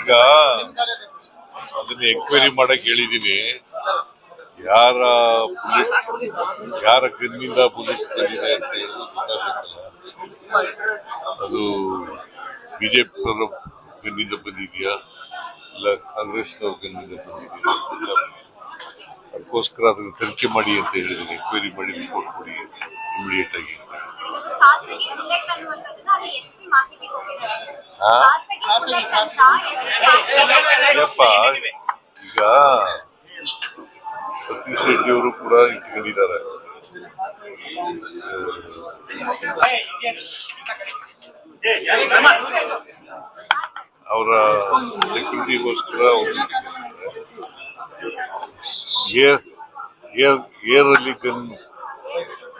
ಈಗ ಅದನ್ನ ಎಂಕ್ವೈರಿ ಮಾಡಕ್ ಹೇಳಿದೀನಿ. ಯಾರ ಬುಲೆಟ್ ಯಾರ ಗನ್ನಿಂದ ಬುಲೆಟ್ ಬಂದಿದೆ ಅಂತ ಹೇಳಿ ಗೊತ್ತಾಗಬೇಕಲ್ಲ ಅದು ಬಿಜೆಪಿ ಗನ್ನಿಂದ ಬಂದಿದೆಯಾ? ಇಲ್ಲ ಕಾಂಗ್ರೆಸ್ನವ್ರ ಗನ್ನಿಂದ ಬಂದಿದೆಯಾ? ಅದಕ್ಕೋಸ್ಕರ ಅದನ್ನ ತನಿಖೆ ಮಾಡಿ ಅಂತ ಹೇಳಿದ್ದೀನಿ ಎಂಕ್ವೈರಿ ಮಾಡಿ ರಿಪೋರ್ಟ್ ಕೊಡಿ ಇಮಿಡಿಯೇಟ್ ಆಗಿ ಯಪ್ಪ, ಈಗ ಸತೀಶ್ ರೆಡ್ಡಿ ಅವರು ಕೂಡ ಇಟ್ಕೊಂಡಿದ್ದಾರೆ. ಅವರ ಸೆಕ್ಯೂರಿಟಿಗೋಸ್ಕರ ಏರ್ ಏರ್ ಏರ್ ಅಲ್ಲಿ ಗನ್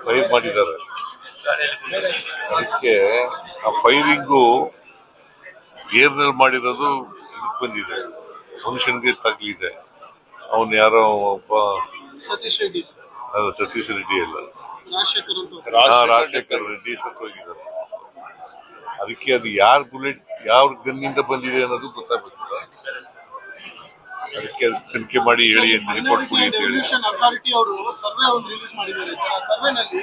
ಫೈರ್ ಮಾಡಿದ್ದಾರೆ. ಅದಕ್ಕೆ ಆ ಫೈರಿಂಗು ಏರ್ನಲ್ಲಿ ಮಾಡಿರೋದು ಇದಕ್ಕೆ ಬಂದಿದೆ. ಮನುಷ್ಯನಿಗೆ ತಗ್ಲಿದೆ. ಅವನು ಯಾರೋ ಒಬ್ಬ ಸತೀಶ್ ರೆಡ್ಡಿ. ಅದು ಸತೀಶ್ ರೆಡ್ಡಿ ಅಲ್ಲ. ರಾಜಶೇಖರ್ ರೆಡ್ಡಿ ಸತ್ತೋಗಿದ್ದಾರೆ ಅದಕ್ಕೆ ಅದು ಯಾರ ಬುಲೆಟ್ ಯಾವ ಗನ್ನಿಂದ ಬಂದಿದೆ ಅನ್ನೋದು ಗೊತ್ತಾಗ್ಬೇಕಿಲ್ಲ. ಅದಕ್ಕೆ ಅದು ತನಿಖೆ ಮಾಡಿ ಹೇಳಿ ಅಂತ ರಿಪೋರ್ಟ್ ಕೊಡಿ ಅಂತ ಹೇಳಿ. ಅಥಾರಿಟಿ ಅವರು ಸರ್ವೆ ಒಂದು ರಿಲೀಸ್ ಮಾಡಿದ್ದಾರೆ ಸರ್. ಆ ಸರ್ವೆನಲ್ಲಿ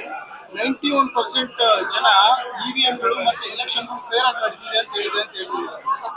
ನೈಂಟಿ ಒನ್ ಪರ್ಸೆಂಟ್ ಜನ ಇವಿಎಂಗಳು ಮತ್ತೆ ಎಲೆಕ್ಷನ್ ಫೇರ್ ಆಗಿ ನಡೆದಿದೆ ಅಂತ ಹೇಳಿದೆ